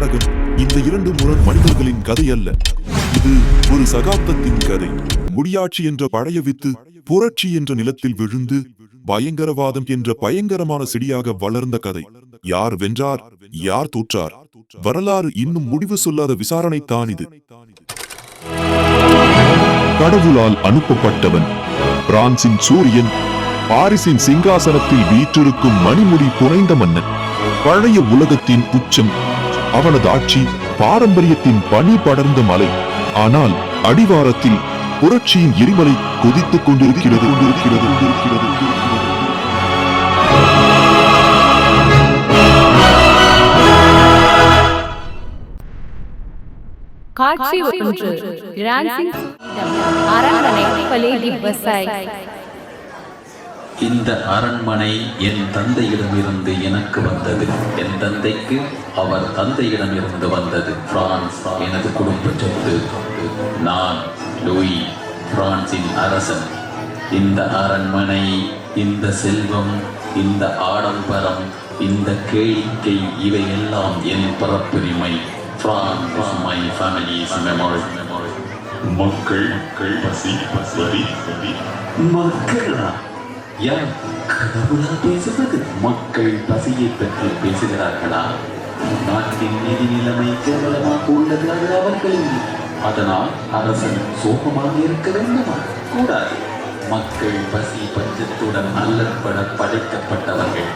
நாடகம் இந்த இரண்டு முரண் மனிதர்களின் கதை அல்ல. இது ஒரு சகாப்தத்தின் கதை. முடியாட்சி என்ற பழைய வித்து புரட்சி என்ற நிலத்தில் விழுந்து பயங்கரவாதம் என்ற பயங்கரமான செடியாக வளர்ந்த கதை. யார் வென்றார் யார் தோற்றார்? வரலாறு இன்னும் முடிவு சொல்லாத விசாரணை தான் இது. கடவுளால் அனுப்பப்பட்டவன் பிரான்சின் சூரியன் பாரிசின் சிங்காசனத்தில் வீற்றிருக்கும் மணிமுடி புனைந்த மன்னன். பழைய உலகத்தின் உச்சம் அவனது ஆட்சி பாரம்பரியத்தின் பனி படர்ந்த மலை. ஆனால் அடிவாரத்தில் புரட்சியின் எரிமலை கொதித்துக் கொண்டிருக்கிறது. கொண்டிருக்கிறது கொண்டிருக்கிறது காட்சி ஒன்று. ரான்சிங் அரண்மனை பலேடி பசாய் இந்த அரண்மனை என் தந்தையிடமிருந்து எனக்கு வந்தது. என் தந்தைக்கு அவர் தந்தையிடமிருந்து வந்தது பிரான்ஸ் எனது குடும்ப சொத்து நான் லூயி பிரான்சின் அரசன். இந்த அரண்மனை இந்த செல்வம் இந்த ஆடம்பரம் இந்த கேளிக்கை இவையெல்லாம் என் பிறப்புரிமை. பிரான்ஸ் மை ஃபேமிலிஸ் மெமரி மக்கள் மக்கள் பசி பசி பசி. மக்களா? யார்? கடவுளா பேசுவது? மக்கள் பசியை பற்றி பேசுகிறார்களா? நாட்டின் நிதி நிலைமை கேவலமாக உள்ளது அது அவர்களின் அதனால் அரசன் சோகமாக இருக்க வேண்டுமா? கூடாது. மக்கள் பசி பஞ்சத்துடன் அல்லற்பட படைக்கப்பட்டவர்கள்.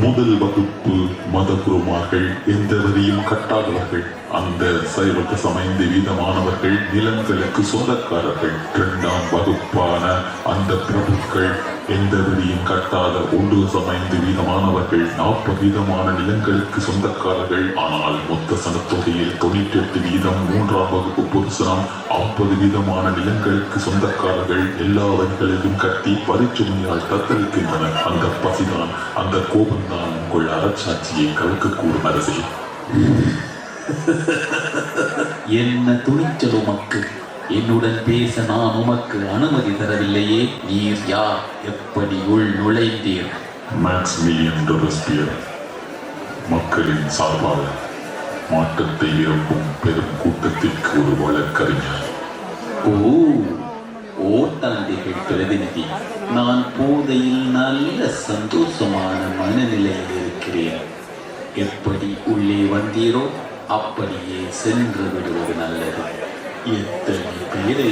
முதல் வகுப்பு மதகுருமார்கள் எந்த வரியும் கட்டாதவர்கள் அந்த சைவக்கு சமைந்த வீதமானவர்கள் நிலங்களுக்கு சொந்தக்காரர்கள் இரண்டாம் வகுப்பான அந்த பிரபுக்கள் எந்த வரியும் கட்டாத ஒன்று சமைந்து வீதமானவர்கள் நாற்பது வீதமான நிலங்களுக்கு சொந்தக்காரர்கள். ஆனால் மொத்த சனத்தொகையில் தொண்ணூற்றி எட்டு வீதம் மூன்றாம் வகுப்பு பொதுசனம் ஐம்பது வீதமான நிலங்களுக்கு சொந்தக்காரர்கள். எல்லா வரிகளையும் கட்டி பரிச்சுமையால் தத்தளிக்கின்றனர். அந்த பசிதான் அந்த கோபம்தான் உங்கள் அரசாட்சியை கலக்கக்கூடும் அரசே. என்ன துணிச்சல் மக்கள் என்னுடன் பேச நான் உமக்கு அனுமதி தரவில்லையே நீர் யார்? எப்படி உள் நுழைந்தீர்? மேக்ஸ்மிலியன் ரொபஸ்பியர் மக்களின் சார்பாக மாற்றத்தை விரும்பும் பெரும் கூட்டத்திற்கு ஒரு வழக்கறிஞர். ஓ ஓட்டாண்டிகள் பிரதிநிதி. நான் போதையில் நல்ல சந்தோஷமான மனநிலையில் இருக்கிறேன். எப்படி உள்ளே வந்தீரோ அப்படியே சென்று விடுவது நல்லது. எத்தனை பேரை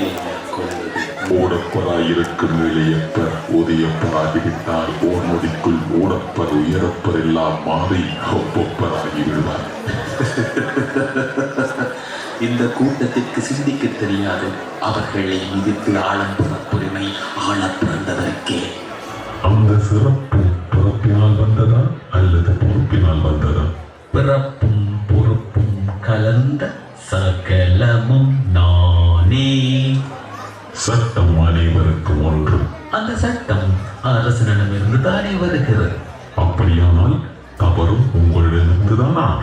கொள்வது ஓடப்பராய் இருக்கும் இளையப்பர் உதயப்பராகிவிட்டால் ஓர் நொடிக்குள் ஓடப்பர் உயரப்பர் எல்லாம் மாறி ஒப்பப்பராகி விடுவார் இந்த கூட்டத்திற்கு சிந்திக்க தெரியாது. அவர்களை மிதித்து ஆழம் பிறப்புரிமை ஆழ பிறந்ததற்கே. அந்த சிறப்பு பிறப்பினால் வந்ததா அல்லது பொறுப்பினால் வந்ததா? பிறப்பும் சட்டம் அனைவருக்கும் ஒன்று. அந்த சட்டம் அரசனிடமிருந்து தானே வருகிறது. அப்படியானால் தவறும் உங்களிடமிருந்துதானா?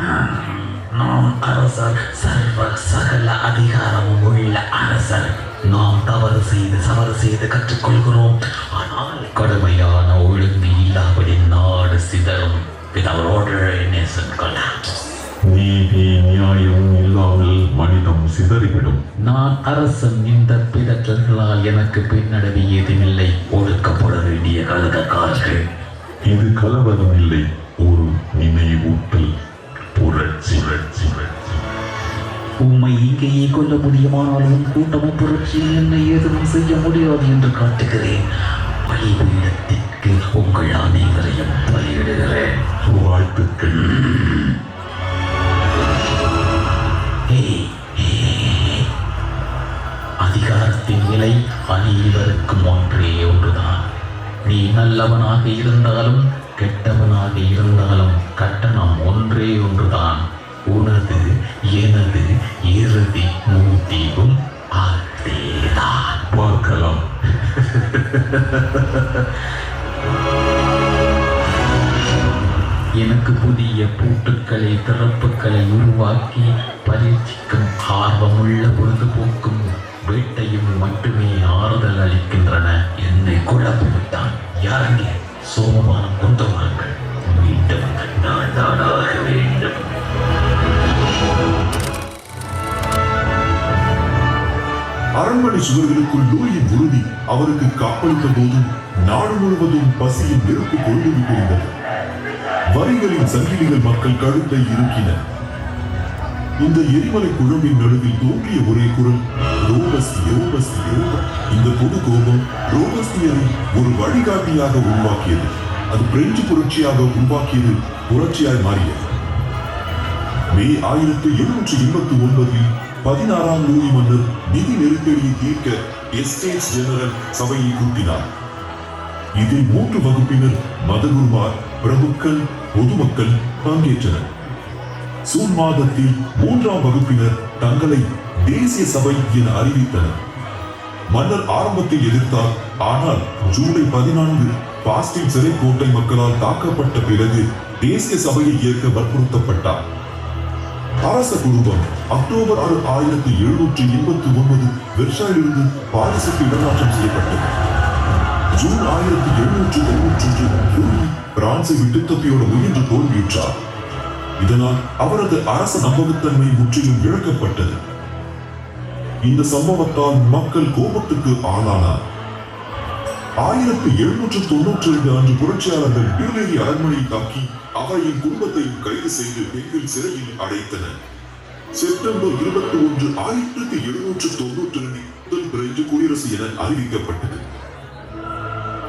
நாம் அரசர் சர்வ சகல அதிகாரமும் உள்ள அரசர். நாம் தவறு செய்து சவறு செய்து கற்றுக்கொள்கிறோம். ஆனால் கடுமையான ஒழுங்கு இல்லாபடி நாடு சிதறும். without order innocent collapse நீதி நியாயம் இல்லாமல் மனிதம் சிதறிவிடும். நான் அரசன் இந்த பிதற்றல்களால் எனக்கு பின்னடைவு ஏதுமில்லை. ஒடுக்கப்பட வேண்டிய கலகக்காரர்கள் இது கலவரம் இல்லை. ஒரு நினைவூட்டல். புரட்சி. உம்மை இங்கேயே கொல்ல முடியுமானால் உன் கூட்டமும் புரட்சியில் என்னை எதுவும் செய்ய முடியாது என்று காட்டுகிறேன். பலிபீடத்திற்கு உங்கள் அனைவரையும் பலியிடுகிறேன். வாழ்த்துக்கள். அதிகாரத்தின் விலை அனைவருக்கும் ஒன்றே ஒன்றுதான். நீ நல்லவனாக இருந்தாலும் கெட்டவனாக இருந்தாலும் கட்டணம் ஒன்றே ஒன்றுதான். உனது எனது இறுதி மூத்தீவும் அதேதான். பார்க்கலாம் எனக்கு புதிய பூட்டுக்களை திறப்புகளை உருவாக்கி பரீட்சிக்கும் ஆர்வமுள்ள பொழுதுபோக்கும் வேட்டையும் மட்டுமே ஆறுதல் அளிக்கின்றன. என்னை குழப்பமிட்டான் யாரங்க சோமமான குந்தவான்கள் மீண்டும் நான் தானாக வேண்டும். அரண்மனை சுவர்களுக்குள் நோயின் உறுதி அவருக்கு காப்பளித்த போதும் நாடு முழுவதும் பசியின் நெருப்பு கொண்டு விட்டிருந்தது. வரிகளின் சங்கிலிகள் மக்கள் கழுத்தை இருக்கின இந்த எரிமலை குழம்பின் நடுவில் தோன்றிய ஒரே குரல் ரோபஸ்ட் இந்த பொது கோபம் ரோபஸ்டியரை ஒரு வழிகாட்டியாக உருவாக்கியது. அது பிரெஞ்சு புரட்சியாக உருவாக்கியது புரட்சியாய் மாறியது. மே ஆயிரத்தி எழுநூற்றி எண்பத்தி ஒன்பதில் பதினாறாம் லூயி மன்னர் நிதி நெருக்கடியை தீர்க்க எஸ்டேட்ஸ் ஜெனரல் சபையை கூட்டினார். இதில் மூன்று வகுப்பினர் மதகுருமார் பிரபுக்கள் பொதுமக்கள் பங்கேற்றனர். சூன் மாதத்தில் மூன்றாம் வகுப்பினர் தங்களை தேசிய சபை என அறிவித்தனர். மன்னர் ஆரம்பத்தில் எதிர்த்தார். ஆனால் ஜூலை பதினான்கு பாஸ்டின் சிறை கோட்டை மக்களால் தாக்கப்பட்ட பிறகு தேசிய சபையை ஏற்க வற்புறுத்தப்பட்டார். அரச குடும்பம் அக்டோபர் ஆறு ஆயிரத்தி எழுநூற்றி எண்பத்தி ஒன்பது வெர்ஷாயிலிருந்து பாரிசுக்கு இடமாற்றம் செய்யப்பட்டது. ஜூன் ஆயிரத்தி எழுநூற்றி தொன்னூற்றி லூயி பிரான்சை விட்டு தப்பியோட முயன்று தோல்வியுற்றார். இதனால் அவரது அரச நம்பகத்தன்மை முற்றிலும் இழக்கப்பட்டது. இந்த சம்பவத்தால் மக்கள் கோபத்துக்கு ஆளானார். ஆயிரத்தி எழுநூற்று தொன்னூற்றி ரெண்டு அன்று புரட்சியாளர்கள் டியூலேரி அரண்மனையை தாக்கி அவரையும் குடும்பத்தையும் கைது செய்து பெண்கள் சிறையில் அடைத்தனர். செப்டம்பர் இருபத்தி ஒன்று ஆயிரத்தி எழுநூற்று தொன்னூற்றி ரெண்டு முதல் பிரெஞ்சு குடியரசு என அறிவிக்கப்பட்டது.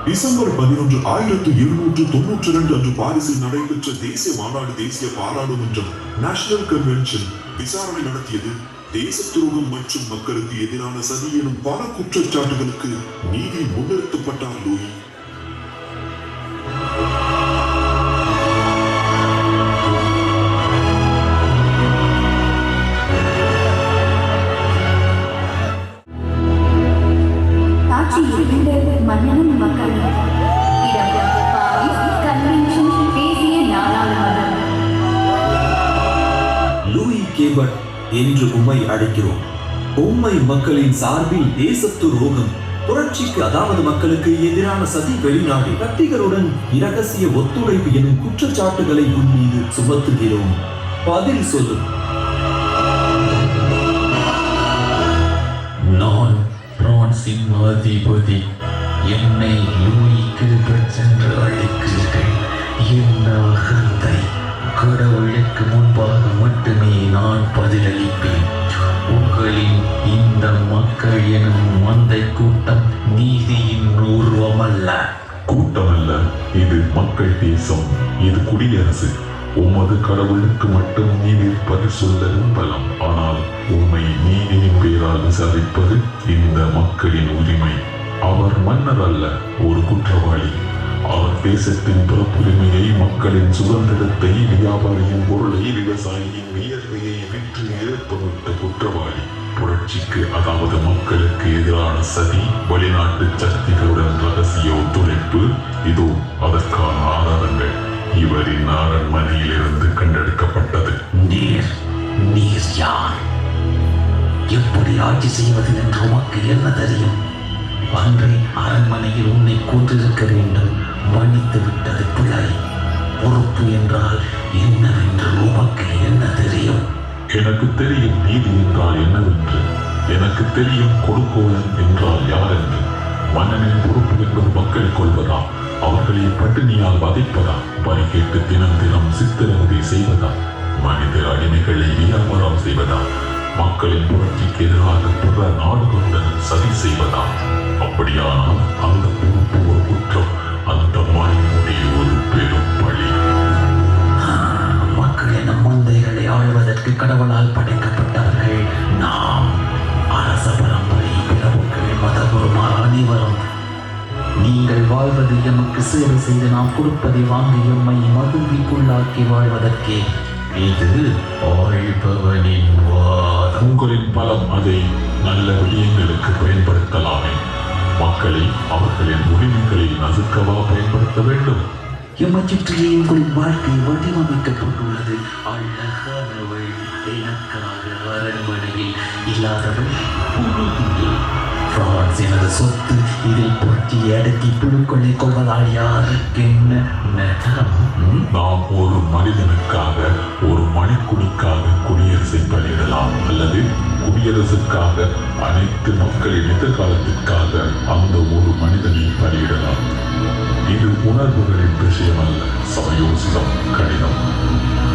டிசம்பர் பதினொன்று ஆயிரத்தி எழுநூற்று தொன்னூற்றி இரண்டு அன்று பாரிஸில் நடைபெற்ற தேசிய மாநாடு தேசிய பாராளுமன்றம் நேஷனல் கன்வென்ஷன் விசாரணை நடத்தியது. தேச துரோகம் மற்றும் மக்களுக்கு எதிரான சதி எனும் பல குற்றச்சாட்டுகளுக்கு நீதி முன்னிறுத்தப்பட்டார் லூயி. லூயி என்று உம்மை அழைக்கிறோம். உம்மை மக்களின் சார்பில் தேசத்து ரோகம் புரட்சிக்கு அதாவது மக்களுக்கு எதிரான சதி வெளிநாடு கத்திகளுடன் இரகசிய ஒத்துழைப்பு எனும் குற்றச்சாட்டுகளை உன் மீது சுமத்துகிறோம். பதில் சொல்லும் நான் பிரான்சின் அதிபதி என்னை லூயிக்கு சென்று அழைக்கிறேன் அழைக்கிறீர்கள் என்ன அகந்தை கடவுளுக்கு முன்பாக மட்டுமே நான் பதிலளிப்பேன். உங்களின் இந்த மக்கள் எனும் மந்தை கூட்டம் நீதியின் உருவமல்ல. கூட்டமல்ல. இது மக்கள் தேசம் இது குடியரசு. உமது கடவுளுக்கு மட்டும் நீதிர் பதில் சொல்ல பலம். ஆனால் உண்மை நீதியின் பேரால் விசாரிப்பது இந்த மக்களின் உரிமை. அவர் மன்னர் அல்ல ஒரு குற்றவாளி. அவர் தேசத்தின் பிறப்புரிமையை மக்களின் சுதந்திரத்தை வியாபாரியின் பொருளை விவசாயியின் வியர்வையை விற்று இழப்பவிட்ட குற்றவாளி. புரட்சிக்கு அதாவது மக்களுக்கு எதிரான சதி வெளிநாட்டு சக்திகளுடன் ரகசிய ஒத்துழைப்பு இதோ அதற்கான ஆதாரங்கள். இவரின் அரண்மனையிலிருந்து கண்டெடுக்கப்பட்டது. நீர் நீர் யார்? எப்படி ஆட்சி செய்வது என்று உமக்கு என்ன தெரியும்? அன்றே அரண்மனையில் உன்னை கொண்டிருக்க வேண்டும். மன்னித்து விட்டது பிழை பொறுப்பு என்றால் என்னவென்று உமக்கு என்ன தெரியும்? எனக்கு தெரியும் நீதி என்றால் என்னவென்று? எனக்கு தெரியும் கொடுக்கோலன் என்றால் யார் என்று மன்னனின் பொறுப்பு என்பது மக்கள் கொள்வதா? அவர்களை பட்டினியால் வதைப்பதா? வரி கேட்டு தினம் தினம் சித்திரவதை செய்வதா? மனித அடிமைகளை வியாபாரம் செய்வதா? மக்களின் புரட்சிக்கு எதிராக பிற நாடுகளுடன் சதி செய்வதா? அப்படியானால் அந்த ஆழ்வதற்கு கடவுளால் படைக்கப்பட்டவர்கள் நாம் அரச பரம்பரை பிறவுகள் மதகுருமார் அனைவரும். நீங்கள் வாழ்வது எமக்கு சேவை செய்து நாம் கொடுப்பதை வாங்கி எம்மை மகிழ்விக்குள்ளாக்கி வாழ்வதற்கே இது ஆழ்பவனின் உங்களின் பலம் அதை நல்ல விடயங்களுக்கு பயன்படுத்தலாமே. மக்களை அவர்களின் உரிமைகளில் நசுக்கவா பயன்படுத்த வேண்டும்? எம்மை சுற்றியே வாழ்க்கை வடிவமைக்கப்பட்டுள்ளது. அழகான எனக்காக அரண்மனையில் இல்லாதவள் பிரான்ஸ் எனது சொத்து இதை புரட்டி அடக்கி புழுக்களை கொள்வதால் யாருக்கு என்ன நாம் ஒரு மனிதனுக்காக ஒரு மணிக்குடிக்காக குடியரசை பணியிடலாம் அல்லது குடியரசுக்காக அனைத்து மக்களின் எதிர்காலத்திற்காக அந்த உணர்வுகளின் விஷயம் அல்ல சமயோசிதம் கடினம்.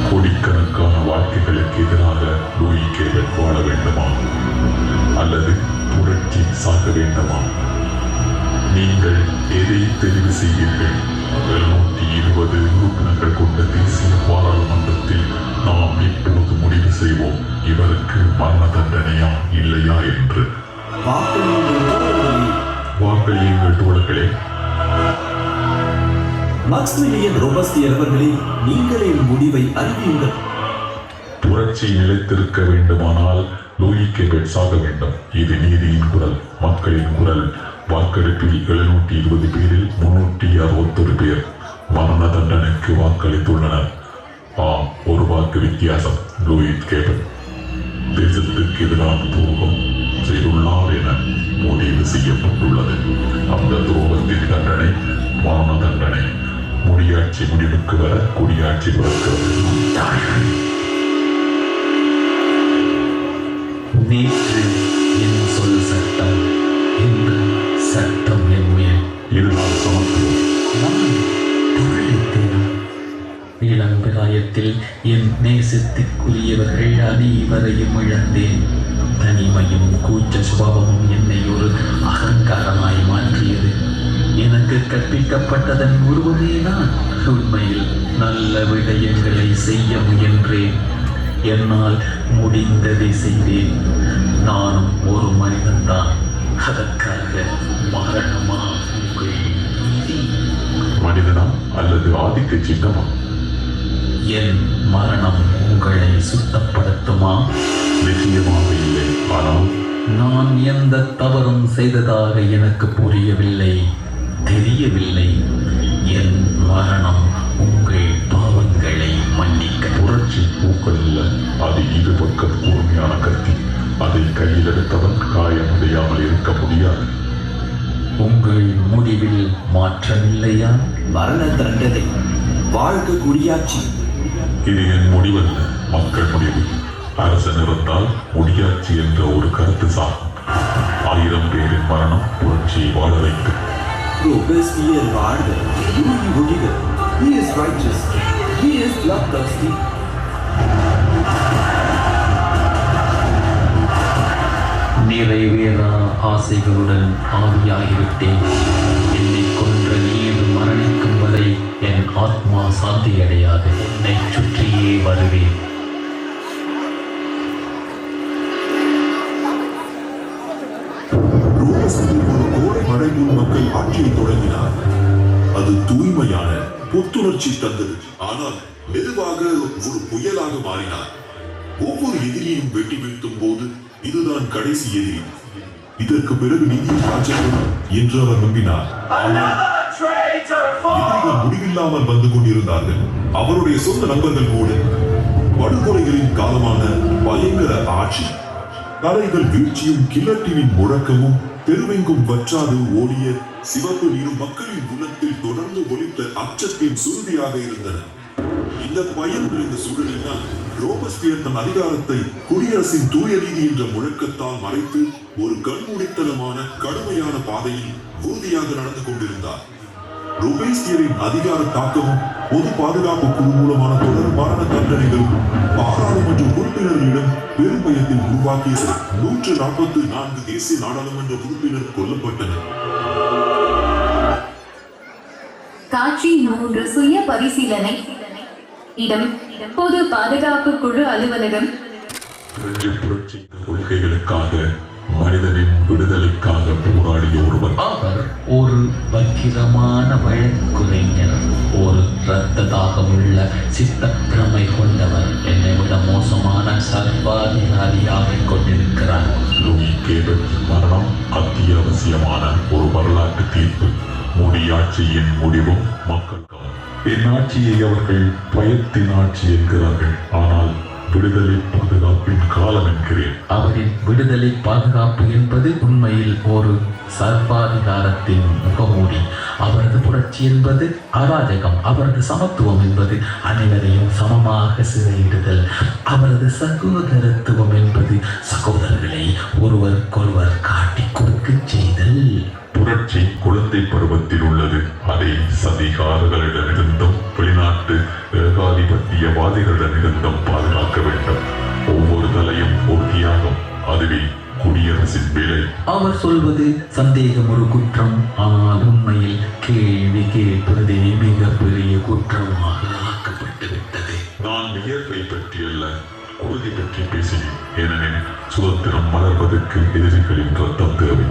கோடிக்கணக்கான வாழ்க்கைகளுக்கு எதிராக லூயி வாழ வேண்டுமா? அல்லது புரட்சி சாக வேண்டுமா? நீங்கள் எதை தெரிவு செய்வீர்கள்? எழுநூற்றி இருபது உறுப்பினர்கள் கொண்ட தேசிய பாராளுமன்றத்தில் நாம் இப்போது முடிவு செய்வோம். இவருக்கு மரண தண்டனையா இல்லையா என்று. வாக்களியுங்கள் தோழர்களே. வாக்களியுங்கள் தோழர்களே மக்ஸ்மிலியன் அவர்களே நீங்களே முடிவை அறிவியுங்கள் புரட்சி நிலைத்திருக்க வேண்டுமானால் லூயி கேபெட் சாக வேண்டும். இது நீதியின் குரல் மக்களின் குரல். வாக்கெடுப்பில் எழுநூற்றி இருபது பேரில் முன்னூற்றி அறுபத்தொரு பேர் மரண தண்டனைக்கு வாக்களித்துள்ளனர். ஆம் ஒரு வாக்கு வித்தியாசம் லூயித் கேபன் தேசத்துக்கு எதிரான துரோகம் செய்துள்ளார் என முடிவு செய்யப்பட்டுள்ளது. அந்த துரோகத்தின் தண்டனை மரண தண்டனை. முடியாட்சி முடிவுக்கு வர குடியாட்சி பிறக்கிறது தாய்கள் நேற்று என் சொல் சட்டம் இன்று சட்டம் என் மேல் இதுதான் சமத்துவம் நான் புகழித்தேன் இளம் பிராயத்தில் என் நேசத்திற்குரியவர்கள் அனைவரையும் இழந்தேன். தனிமையும் கூச்ச சுபாவமும் கற்பிக்கப்பட்டதன் உருவமே நான் உண்மையில் நல்ல விடயங்களை செய்ய முயன்றேன். என்னால் முடிந்ததை செய்தேன். நானும் ஒரு மனிதன்தான் அதற்காக மரணமா உங்கள் மனிதனா அல்லது ஆதிக்க சின்னமா? என் மரணம் உங்களை சுத்தப்படுத்துமா? நிச்சயமாக இல்லை. ஆனால் நான் எந்த தவறும் செய்ததாக எனக்கு புரியவில்லை. தெரியவில்லை. என் மரணம் உங்கள் பாவங்களை மன்னிக்க. புரட்சி பூக்கள் அல்ல. அது இரு பக்கம் கூர்மையான கத்தி. அதை கையில் எடுத்தவன் காயமடையாமல் இருக்க முடியாது. உங்கள் முடிவில் மாற்றமில்லையா? மரண தண்டனை வாழ்க குடியாட்சி இது என் முடிவல்ல. மக்கள் முடிவு. அரசன் இருந்தால் முடியாட்சி என்ற ஒரு கருத்து சாகும். ஆயிரம் பேரின் மரணம் புரட்சியை வாழ வைக்கும். ரோபஸ்டியர் வாழ்க லூயி ஒழிக He is righteous. He is bloodthirsty. நிறைவேறா ஆசைகளுடன் ஆவியாகிவிட்டேன். என்னை கொன்ற நீர் மரணிக்கும் வரை என் ஆத்மா சாந்தியடையாது. என்னை சுற்றியே வருவேன். ஒரு கோடை மக்கள் ஆட்சியை தொடங்கினார். அது தூய்மையான புத்துணர்ச்சி தந்தது. ஆனால் மெதுவாக ஒரு புயலாக மாறினார். ஒவ்வொரு எதிரியையும் வெட்டி வீழ்த்தும் போது இதுதான் கடைசி எதிரி. இதற்கு பிறகு நீதி ராஜ்யமும் என்று அவர் நம்பினார். ஆனால் எதிரிகள் முடிவில்லாமல் வந்து கொண்டிருந்தார்கள். அவருடைய சொந்த நண்பர்கள் கூட. படுகொலைகளின் காலமான பயங்கர ஆட்சி. தலைகள் வீழ்ச்சியும் கில்லட்டினின் முழக்கமும் தெருவெங்கும் வற்றாது ஓடிய சிவப்பு நீரும் மக்களின் உள்ளத்தில் தொடர்ந்து ஒலித்த அச்சத்தின் சுருதியாக இருந்தன. இந்த பயம் நிறைந்த சூழலில் தான் ரோபஸ்பியர் தன் அதிகாரத்தை குடியரசின் தூய நீதி என்ற முழக்கத்தால் மறைத்து ஒரு கண்மூடித்தனமான கடுமையான பாதையில் உறுதியாக நடந்து கொண்டிருந்தார். ரோபேஸ்பியரின் அதிகார தாக்கமும் பொது பாதுகாப்பு குழு மூலமான மரண தண்டனைகளும் பாராளுமன்ற உறுப்பினர்களிடம் பெரும் பயத்தை உருவாக்கியது. நூற்று நாற்பத்தி நான்கு தேசிய நாடாளுமன்ற உறுப்பினர் கொல்லப்பட்டனர். காட்சி மூன்று சுய பரிசீலனை. இடம் பொது பாதுகாப்பு குழு அலுவலகம். புரட்சி கொள்கைகளுக்காக மனிதனின் விடுதலைக்காக போராடிய ஒருவர் அவர் ஒரு பக்கிரமான வழக்குரைஞர் ஒரு இரத்த தாகமுள்ள சித்தப்பிரமை கொண்டவர். என்னை விட மோசமான சர்வாதிகாரியாக கொண்டிருக்கிறார். லூயி கேபல் மரணம் அத்தியாவசியமான ஒரு வரலாற்று தீர்ப்பு. முடியாட்சியின் முடிவும் மக்கள் என் ஆட்சியை அவர்கள் பயத்தின் ஆட்சி என்கிறார்கள். ஆனால் விடுதலை பாதுகாப்பின் காலம் என்கிறேன் அவரின் விடுதலை பாதுகாப்பு என்பது உண்மையில் ஒரு சர்வாதிகாரத்தின் முகமூடி. அவரது புரட்சி என்பது அராஜகம் அவரது சமத்துவம் என்பது அனைவரையும் சமமாக சிறையிடுதல். அவரது சகோதரத்துவம் என்பது சகோதரர்களை ஒருவருக்கொருவர் காட்டி கொடுக்கச் செய்தல். புரட்சி குழந்தை பருவத்தில் உள்ளது. அதை சதிகாரர்களிடமிருந்தும் வெளிநாட்டு ஏகாதிபத்தியவாதிகளிடமிருந்தும் பாதுகாக்க வேண்டும். ஒவ்வொரு தலையும் ஒரு தியாகம் அதுவே குடியரசின் வேலை. அவர் சொல்வது சந்தேகம் ஒரு குற்றம். ஆனால் உண்மையில் கேள்வி கேட்பதே மிகப்பெரிய குற்றமாக ஆக்கப்பட்டு விட்டது நான் வியர்வை பற்றி அல்ல உறுதி பற்றி பேசினேன். ஏனெனில் சுதந்திரம் மலர்வதற்கு எதிரிகளின் ரத்தம் தேவை.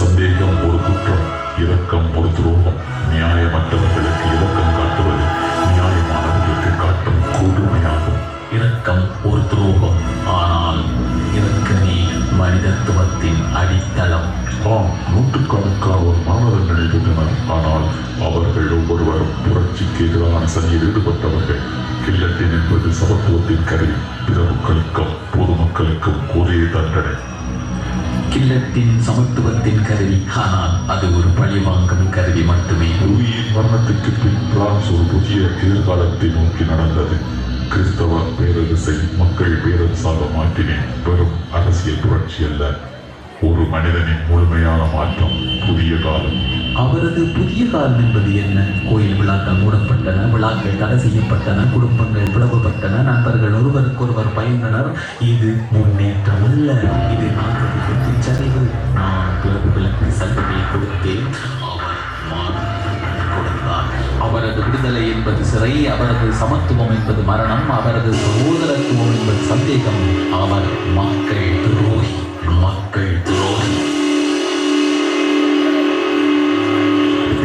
சந்தேகம் ஒரு குற்றம் இரக்கம் ஒரு துரோகம். நியாயமற்றவர்களுக்கு இரக்கம் காட்டுவது நியாயமானவர்களுக்கு காட்டும் கொடுமையாகும். இரக்கம் ஒரு துரோகம் ஆனால் மனிதத்துவத்தின் அடித்தளம். ஆம் நூற்றுக்கணக்கானோர் மாணவர்கள் இருந்தனர். ஆனால் அவர்கள் ஒவ்வொருவரும் புரட்சிக்கு எதிரான சதியில் ஈடுபட்டவர்கள். கில்லட்டின் என்பது சமத்துவத்தின் கருவி பிற மக்களுக்கும் பொதுமக்களுக்கும் ஒரே தண்டனை. கில்லத்தின் சமத்துவத்தின் கருவி. ஆனால் அது ஒரு பழிவாங்கும் கருவி மட்டுமே. லூயியின் மரணத்துக்கு பின் பிரான்ஸ் ஒரு புதிய எதிர்காலத்தை நோக்கி நடந்தது. கிறிஸ்தவ பேரரசை மக்கள் பேரரசாக மாற்றினேன். வெறும் அரசியல் புரட்சி அல்ல. ஒரு மனிதனின் முழுமையான மாற்றம் புதிய காலம். அவரது புதிய காலம் என்பது என்ன? கோயில் விழாக்கள் மூடப்பட்டன விழாக்கள் தடை செய்யப்பட்டன குடும்பங்கள் பிளவுபட்டன நண்பர்கள் ஒருவருக்கொருவர் பயந்தனர். இது முன்னேற்றம் அல்ல. இது நாட்டுக்கு சரிவு நான் பிளவுகளுக்கு சலுகையை கொடுத்தேன். அவரது விடுதலை என்பது சிறை அவரது சமத்துவம் என்பது மரணம் அவரது சகோதரத்துவம் என்பது சந்தேகம். அவர் மக்கள் துரோகி மக்கள் துரோகி.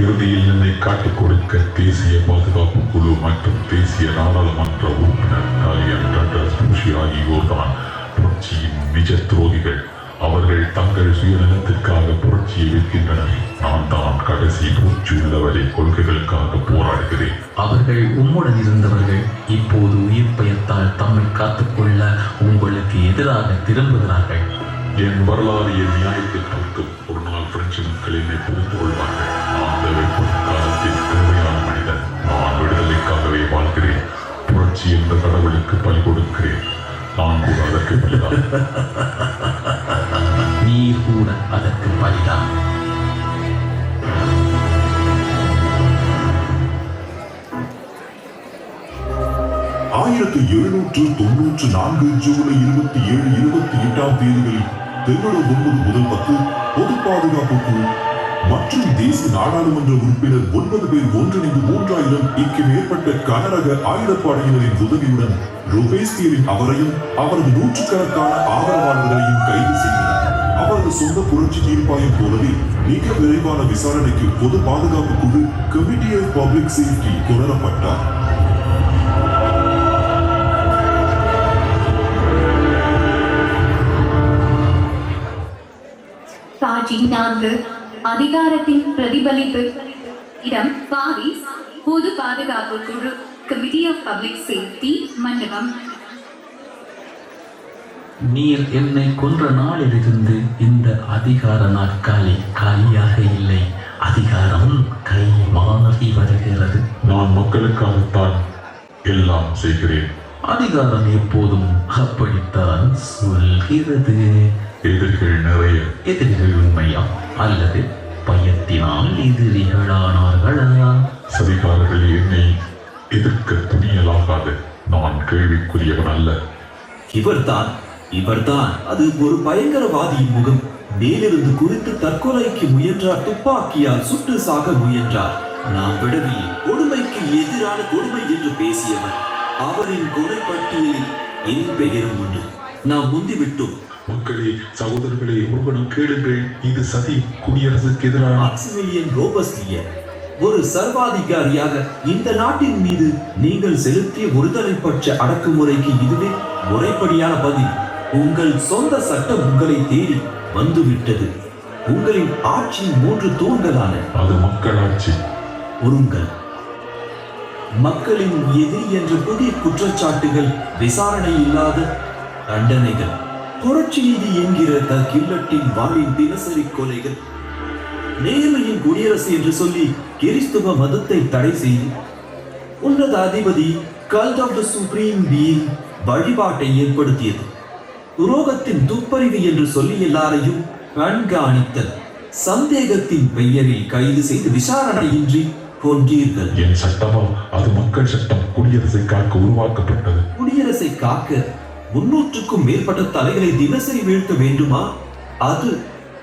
இறுதியில் என்னை காட்டிக் கொடுக்க தேசிய பாதுகாப்பு குழு மற்றும் தேசிய நாடாளுமன்ற உறுப்பினர் ஆகியோர் தான் புரட்சியின் நிஜ துரோகிகள். அவர்கள் தங்கள் சுயநலத்திற்காக புரட்சியை வைக்கின்றனர் நான் தான் கடைசி மூச்சு உள்ளவரை கொள்கைகளுக்காக போராடுகிறேன். அவர்கள் உம்முடன் இருந்தவர்கள் இப்போது உயிர் பயத்தால் தம்மை காத்துக்கொள்ள உங்களுக்கு எதிராக திரும்புகிறார்கள். என் வரலாறு என் நியாயத்தை பொறுத்தும் ஒரு நாள் பிரெஞ்சு மக்கள் என்னை புரிந்து கொள்வார்கள். நான் தேவைப்படும் காலத்தில் மனிதன். நான் விடுதலைக்காகவே வாழ்கிறேன். புரட்சி என்ற கடவுளுக்கு பலி கொடுக்கிறேன். நான் கூட அதற்கு பலிதான் நீர் கூட அதற்கு பலிதான் ஆயிரத்தி எழுநூற்று தொன்னூற்று நான்கு ஜூலை இருபத்தி ஏழு இருபத்தி எட்டாம் தேதிகளில் தென்னட ஒன்பது முதல் பத்து பொது பாதுகாப்பு குழு மற்றும் தேசிய நாடாளுமன்ற உறுப்பினர் ஒன்பது பேர் ஒன்றிணைந்து மூன்றாயிரம் இக்கு மேற்பட்ட கனரக ஆயுதப்படையினரின் உதவியுடன் ரோபேஸ்கியரின் அவரையும் அவரது நூற்றுக்கணக்கான ஆதரவாளர்களையும் கைது செய்தனர். அவரது சொந்த புரட்சி தீர்ப்பாயம் போலவே மிக விரைவான விசாரணைக்கு பொது பாதுகாப்பு குழு கமிட்டி ஆஃப் பப்ளிக் சேஃப்டி கொணரப்பட்டார். நான்கு அதிகாரத்தின் பிரதிபலிப்பு. இடம் பாரிஸ் பொது பாதுகாப்பு குழு கமிட்டி ஆஃப் பப்ளிக் சேஃப்டி மண்டபம். நீர் என்னை கொன்ற நாளிலிருந்து இந்த அதிகார நாற்காலி காலியாக இல்லை. அதிகாரம் கை மாறி வருகிறது. நான் மக்களுக்காகத்தான் எல்லாம் செய்கிறேன். அதிகாரம் எப்போதும் அப்படித்தான் சொல்கிறது. எதிரிகள் நிறைய. எதிரிகள் உண்மையா? அல்லது பயத்தினால் எதிரிகளானார்களா? சதிகாரர்கள் என்னை எதிர்க்க துணியலாகாது. நான் கேள்விக்குரியவன் அல்ல. இவர்தான் இவர்தான். அது ஒரு பயங்கரவாதியின் முகம். மேலிருந்து குறித்து தற்கொலைக்கு முயன்றார் துப்பாக்கியால் சுட்டு சாக முயன்றார். நாம் விடவில்லை. கொடுமைக்கு எதிரான கொடுமை என்று பேசியவர். அவரின் கொலை பட்டியலில் என் பெயரும் உண்டு. நாம் முந்திவிட்டோம். மக்களே சகோதரர்களே ஒருவனும் கேளுங்கள். இது சதி. குடியரசுக்கு எதிரான மாக்சிமிலியன் ரோபஸ்டியர் ஒரு சர்வாதிகாரியாக இந்த நாட்டின் மீது நீங்கள் செலுத்திய ஒருதலை பட்ச அடக்குமுறைக்கு இதுவே முறைப்படியான பதில். உங்கள் சொந்த சட்டம் உங்களை தேடி வந்துவிட்டது. உங்களின் ஆட்சியின் மூன்று தூண்களான அது மக்களாட்சி ஒருங்கள். மக்களின் எதிரி என்ற புதிய குற்றச்சாட்டுகள் விசாரணை இல்லாத தண்டனைகள். புரட்சி நீதி என்கிற த கில்லட்டின் வாழின் தினசரி கொலைகள். நேர்மையின் குடியரசு என்று சொல்லி கிறிஸ்துவ மதத்தை தடை செய்து உன்னத அதிபதி cult of the supreme being வழிபாட்டை ஏற்படுத்தியது. உரோகத்தின் துப்பறிவு என்று சொல்லி எல்லாரையும் கண்காணித்தல். சந்தேகத்தின் பெயரில் கைது செய்து விசாரணையின்றி கொன்றீர்கள். என் சட்டமோ அது மக்கள் சட்டம். குடியரசை காக்க உருவாக்கப்பட்டது. குடியரசை காக்க முன்னூற்றுக்கும் மேற்பட்ட தலைகளை தினசரி வீழ்த்த வேண்டுமா? அது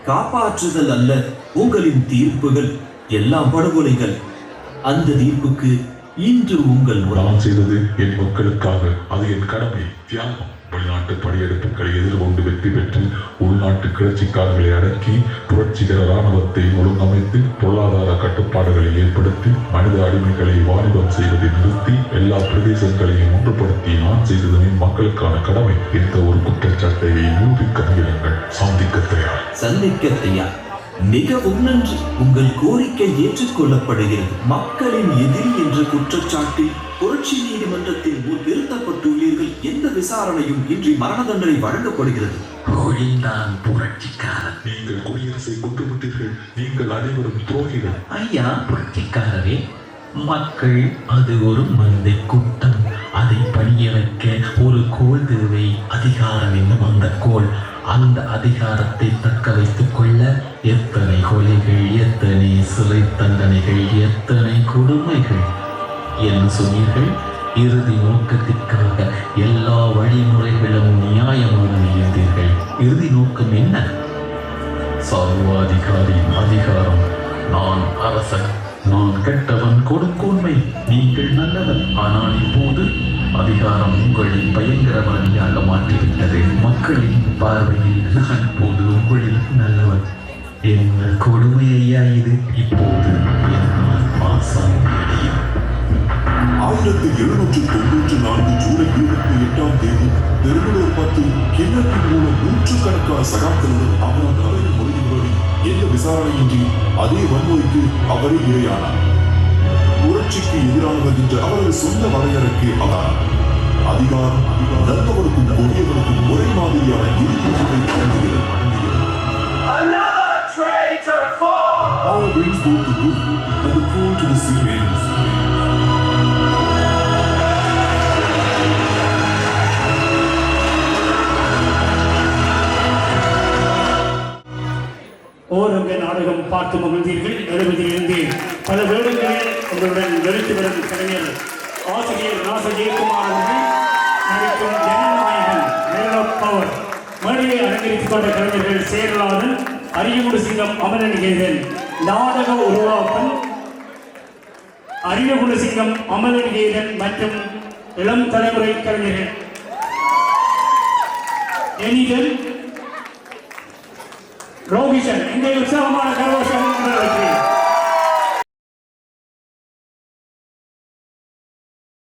காப்பாற்றுதல் அல்ல உங்களின் தீர்ப்புகள். எல்லாம் படுகொலைகள். அந்த தீர்ப்புக்கு இன்று உங்கள் நான் செய்தது என் மக்களுக்காக. அது என் கடமை தியாகம். வெளிநாட்டு படையெடுப்புகளை எதிர்கொண்டு வெற்றி பெற்று உள்நாட்டு கிளர்ச்சிக்காரர்களை அடக்கி புரட்சிகர இராணுவத்தை ஒழுங்கமைத்து பொருளாதார கட்டுப்பாடுகளை ஏற்படுத்தி மனித அடிமைகளை வாலிபம் செய்வதை நிறுத்தி எல்லா பிரதேசங்களையும் ஒன்றுபடுத்தி நான் செய்ததுமே மக்களுக்கான கடமை எந்த ஒரு குற்றச்சாட்டையை நிரூபிக்க முயலுங்கள். சந்திக்க தயார். சந்திக்க தயார். மிகவும் நன்றி. உங்கள் கோரிக்கை ஏற்றுக்கொள்ளப்படுகிறது. மக்களின் எதிரி என்ற குற்றச்சாட்டில் புரட்சி நீதிமன்றத்தில் முன் நிறுத்தப்பட்டுள்ளீர்கள் எந்த விசாரணையும் இன்றி மரண தண்டனை வழங்கப்படுகிறது. ஒழிந்தான் புரட்சிக்காரன். நீங்கள் குடியரசை கொண்டுவிட்டீர்கள் நீங்கள் அனைவரும் துரோகிகள். ஐயா புரட்சிக்காரரே மக்கள் அது ஒரு மந்தை கூட்டம் அதை பணிய வைக்க ஒரு கோல் தேவை. அதிகாரம் என்னும் அந்த கோல். அந்த அதிகாரத்தை தக்க வைத்துக் கொள்ள எத்தனை கொலைகள் எத்தனை சிறை தண்டனைகள் எத்தனை கொடுமைகள்? என்ன சொன்னீர்கள் இறுதி நோக்கத்திற்காக எல்லா வழிமுறைகளும் நியாயமான இருந்தீர்கள். இறுதி நோக்கம் என்ன? சர்வாதிகாரியின் அதிகாரம். நான் அரசன். நான் கெட்டவன் கொடுக்கோன்மை. நீங்கள் நல்லவன். ஆனால் இப்போது அதிகாரம் உங்களில் பயங்கரவாதியாக மாற்றிவிட்டது? மக்களின் பார்வையில் நான் இப்போது உங்களில் நல்லவன். என்ன கொடுமை ஐயா இது. இப்போது ஆயிரத்தி எழுநூற்றி தொன்னூற்றி நான்கு ஜூலை இருபத்தி எட்டாம் தேதி பெருமளூர் பத்து கிண்ணத்தின் மூலம் நூற்றுக்கணக்கான சகாக்களுடன் அவரது மொழி எந்த விசாரணையின்றி அதே வன்முறைக்கு அவரே இரையானார். புரட்சிக்கு எதிரானவர் என்ற அவரது சொந்த வரையறைக்கு அவர் அதிகாரம் நல்லவருக்கும் கொடியவருக்கும் ஒரே மாதிரியான இறுதி தீர்ப்பை வழங்குகிறது. All brings both the good and the cruel to the same பார்த்து மகிழ்ந்தீர்கள். எழுபதிலிருந்து பல வேடங்களில் உங்களுடன் வெளுத்து வரும் கலைஞர் ஆசிரியர் ராச ஜெயக்குமார் அவர்கள் நடிக்கும் ஜனநாயகன் மெரல் பவர் மேடையை அலங்கரித்துக் கொண்ட கலைஞர்கள் சேரலாதன் அரியமுடு சிங்கம் அமரநிகேதன் நாடக உருவாக்கம் அரியகுண சிங்கம் அமரநிகேதன் மற்றும் இளம் தலைமுறை கலைஞர்கள். எனிதன் ரோகிஷன் இந்த உற்சாகமான கரகோஷம் உங்களுக்கு